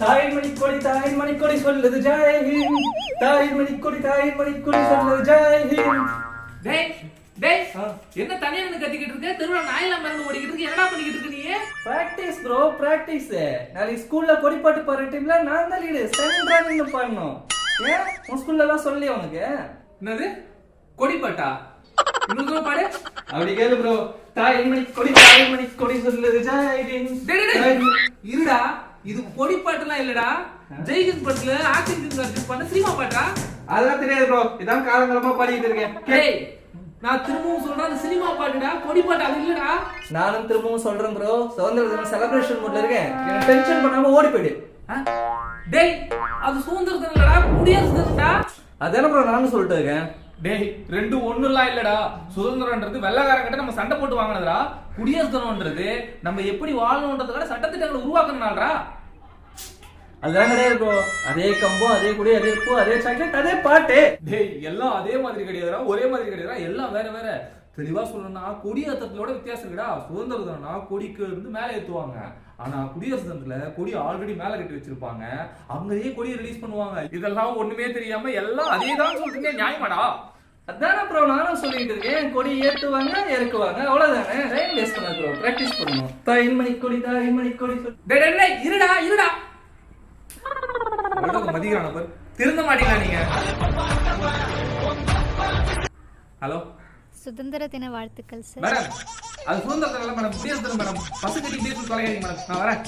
தாயின் மணிக்கொடி தாயின் மணிக்கொடி சொல்லுது ஜெய் ஹிந்த். தாயின் மணிக்கொடி தாயின் மணிக்கொடி சொல்லுது ஜெய் ஹிந்த். டேய் டேய். என்ன தனியா நின்னு கத்திக்கிட்டு இருக்க? தெருவுல நாயெல்லாம் மறந்து ஓடிக்கிட்டு இருக்கு. என்னடா பண்ணிக்கிட்டு இருக்க நீ? பிராக்டிஸ் ப்ரோ பிராக்டிஸ் நாளைக்கு ஸ்கூல்ல கொடிப்பாட்டு பாடுற டீம்ல நான் தான் லீடு ஏன்? உன் ஸ்கூல்ல எல்லாம் சொல்லி உனக்கு? என்னது? கொடிப்பாட்டா இன்னொரு பாடு. அப்படி கேளு ப்ரோ தாயின் மணிக்கொடி தாயின் மணிக்கொடி சொல்லுது ஜெய் ஹிந்த். டேய், டேய், ஜெய் டேய். ஹிந்த். இருடா இது கொடிப்பாட்டுலாம் இல்லடா ஜெய்ஹிந்த் படத்துல ஆக்டிங் பண்ண சினிமா பாட்டா? அதெல்லாம் தெரியாது ப்ரோ இதான் காலங்காலமா பாடிட்டு இருக்கேன். டேய் நான் திரும்பவும் சொல்றேன் அது சினிமா பாட்டுடா. கொடிப்பாட்டு அது இல்லடா. நானும் திரும்பவும் சொல்றேன் ப்ரோ சுதந்திர தின செலிப்ரேஷன் மூட்ல இருக்கேன். டென்ஷன் பண்ணாம ஓடி போயிடு? டேய் அது சுதந்திர தினம்லடா குடியரசு தினம்டா அதான ப்ரோ நானும் சொல்லிட்டு இருக்கேன். டேய் ரெண்டு ஒண்ணுலாம் இல்லடா. சுதந்திரம்ன்றது வெள்ளக்காரன் கிட்ட நம்ம சண்டை போட்டு வாங்கினதுடா. குடியரசு தினம்ன்றது நம்ம எப்படி வாழணுன்றதுக்கான சட்டத்திட்டங்களை உருவாக்குனாலடா அதெல்லாம் கிடையாது ப்ரோ அதே கம்பம் அதே குடி அதே பூ அதே சாக்லேட் அதே பாட்டு. டேய் எல்லாம் அதே மாதிரி கிடையாதுடா ஒரே மாதிரி கிடையாதுடா எல்லாம் வேற வேற. தெளிவா சொல்லணும்னா கொடியேற்றத்தோட வித்தியாசம் இருக்குடா. சுதந்திர தினம்னா கொடிக்கு இருந்து மேலே ஏற்றுவாங்க ஆனா குடியரசு தினத்துல கொடி ஆல்ரெடி மேல கட்டி வச்சிருப்பாங்க. அவங்களே கொடியை ரிலீஸ் பண்ணுவாங்க. இதெல்லாம் ஒண்ணுமே தெரியாம எல்லாம் அதே தான் சொல்றீங்க நியாயமாடா? அதான ப்ரோ நானும் சொல்லிட்டு இருக்கேன். கொடி ஏத்துவாங்க இறக்குவாங்க. அவ்வளவுதானே? டைம் வேஸ்ட் பண்ண ப்ரோ பிராக்டிஸ் பண்ணுவோம் தாயின் மணி கொடி தாயின் கொடி சொல்லு இருடா இருடா. இருடா மதிக்கிறான பாரு திருந்த மாட்டீங்களா நீங்க? ஹலோ? சுதந்திர தின வாழ்த்துக்கள் சார் மேடம் அது சுதந்திர மேடம் குடியரசு மேடம். பசங்க கிட்டே தொலைகாதீங்க மேடம். நான் வரேன்.